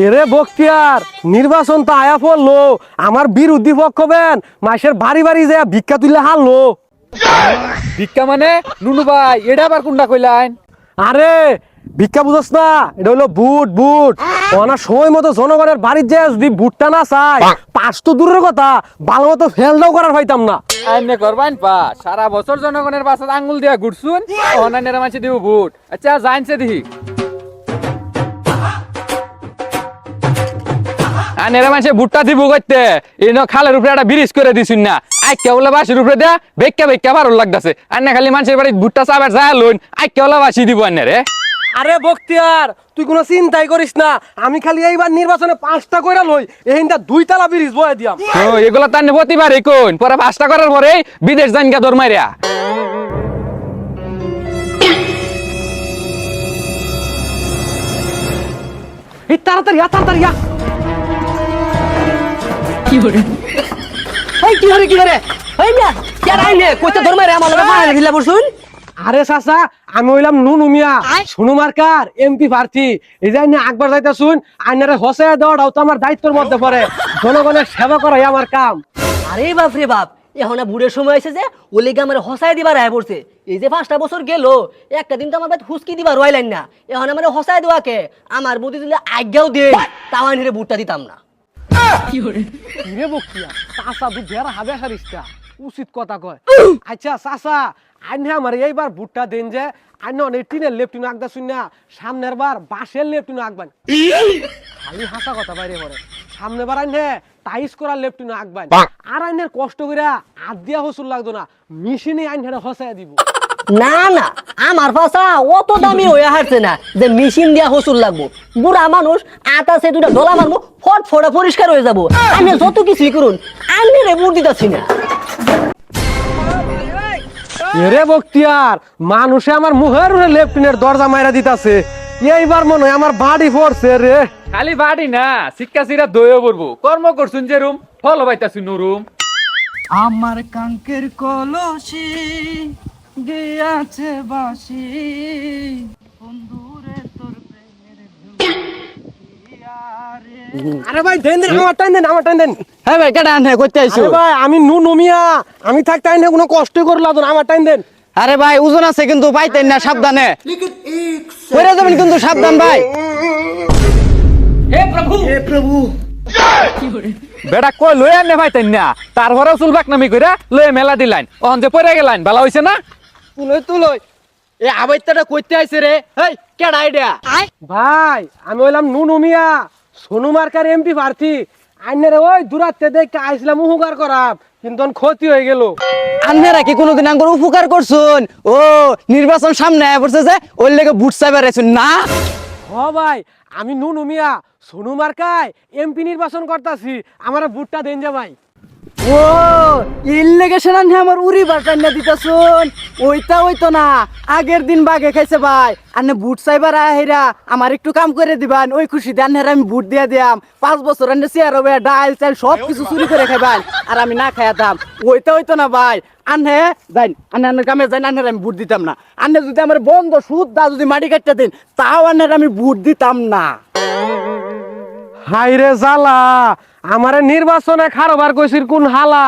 এরে বক্তিয়ার নির্বাচন তো আয়া পড়ল। আমার বিরোধী পক্ষ বেন মাসের বাড়ি বাড়ি যায় ভিক্ষা তুলে হারলো। ভিক্ষা মানে? নুনু ভাই এটা আবার কোনটা কইলাইন আরে ভিক্ষা বুঝস না এটা হলো বুট বুট। অনার সময় মতো জনগণের বাড়ির যায় যদি বুটটা না চাই পাঁচ তো দূরের কথা ভালো মতো ফেলটাও করার পাইতাম না। আইনে করবাইন পা সারা বছর জনগণের বাসাত আঙ্গুল দিয়া ঘুরছুন অনানের মাঝে দিব বুট। আচ্ছা জানছে দিহি। দিব করতে। এই ন খালের উপরে একটা ব্রিজ করে দিছুন না। আইকে বলে বাসির উপরে দেয়া বেক্কা বেক্কা ভালো লাগতাছে। আন্না খালি মানুষের বাড়ি বুটটা চাবার যায় লইন আইকে বলে বাসি দিব আন্নে রে। আরে বক্তিয়ার তুই কোনো চিন্তাই করিস না। আমি খালি এইবার নির্বাচনে পাঁচটা কইরা লই এইটা দুই তালা ব্রিজ বয়ে দিয়াম। ও এগুলো তার প্রতিবারই কোন পরে পাঁচটা করার পরে বিদেশ দৌড় মারিয়া এই তাড়াতাড়ি আ, তাড়াতাড়ি আ। এই কি হরে কি এই মিয়া কেন আইনে কইতে ধর্মে রে আমার মারা দিলা বসুন। আরে চাচা আমি হইলাম নুনু মিয়া শুনু মার্কার এমপি প্রার্থী। এই যে আইনে আকবার যাইতা শুন আইনারে হসে দেওয়াটাও তো আমার দায়িত্বের মধ্যে পড়ে। জনগণের সেবা করাই আমার কাম। আরে বাপ রে বাপ এখন বুড়ের সময় এসে যে ওলে আমার হসাই দিবার আয় পড়ছে। এই যে পাঁচটা বছর গেল একটা দিন তো আমার বাড়ি হুসকি দিবার রইলেন না। এখন আমার হসাই দেওয়াকে আমার বুদ্ধি দিলে আজ্ঞাও দিয়ে। তাও আইনে বুটটা দিতাম না। রে বকিয়া চাচা তুই বেড়া হাবে সারিসটা উচিত কথা কয়। আচ্ছা চাচা আইনে আমার এইবার ভুট্টা দেন যে আইনে অনেক টিনের লেফটিন আঁকদা শুন না সামনের বার বাঁশের খালি হাসা কথা বাইরে পড়ে। সামনে বার আইনে টাইস করার আর আইনের কষ্ট করে হাত দিয়া হসুল লাগতো না। মেশিনে আইনে হসাই দিব। না না আমার ভাষা অত দামি হয়ে হারছে না যে মেশিন দিয়া হসুল লাগবো। বুড়া মানুষ আটা সে দুটা ডলা মারবো ফট ফটা পরিষ্কার হয়ে যাব। আমি যত কিছুই করুন আমি রে বুট দিতাছি না। এরে বক্তিয়ার মানুষে আমার মুহের লেফটিনের দরজা মাইরা দিতাছে। এইবার মনে হয় আমার বাড়ি পড়ছে রে। খালি বাড়ি না শিক্ষা সিরা দইও পড়ব কর্ম করছুন যে রুম ফল পাইতাছুন রুম আমার কাঙ্কের কলসি গিয়াছে বাসি বন্ধুরে তোর আরে ভাই দেন দেন আমার টাইম দেন আমার টাইম দেন। হ্যাঁ ভাই কেডা আনে করতে আরে ভাই আমি নু নমিয়া আমি থাকতে আইনে কোনো কষ্ট করলাম না আমার টাইম দেন। আরে ভাই ওজন আছে কিন্তু পাইতেন না সাবধানে। পড়ে যাবেন কিন্তু সাবধান ভাই। বেটা কই লই আনে ভাইতেন না? তারপরে চুল বাক নামি কইরা লই মেলা দিলাইন। অন যে পড়ে গেলাইন ভালো হইছে না? তুলই তুলই। এ আবাইতাটা কইতে আইছে রে। হেই কেডা আইডিয়া? ভাই আমি হইলাম নু নমিয়া সোনু মার্কার এমপি প্রার্থী। আইনের ওই দূরাত্তে দেখে আইছিলাম উপকার করাম কিন্তু ক্ষতি হয়ে গেল। আন্নেরা কি কোনোদিন আঙ্গুর উপকার করছুন? ও নির্বাচন সামনে আয় পড়ছে যে ওর লেগে বুট আইছুন না? হ ভাই আমি নু নমিয়া সোনু মার্কায় এমপি নির্বাচন করতাছি আমার বুটটা দেন যে ভাই। ও ইল লেগে আমার উড়ি বাটান না দিতাছুন। ওইটা ওইতো না, আগের দিন বাগে খাইছে ভাই। আনে বুট চাইবার আহেরা, আমার একটু কাম করে দিবান, ওই খুশি দেন হেরা আমি বুট দিয়ে দিয়াম। পাঁচ বছর আনে চেয়ার হবে ডাল চাল সব কিছু চুরি করে খাইবান, আর আমি না খাইতাম ওইটা ওইতো না ভাই। আনে যাই আনে আনে কামে যাই আনে আমি বুট দিতাম না। আনে যদি আমার বন্ধ সুদ দা যদি মাটি কাটতে দিন, তাও আনে আমি বুট দিতাম না। হাই রে জালা আমারে নির্বাচনে খারবার কইছির কোন হালা।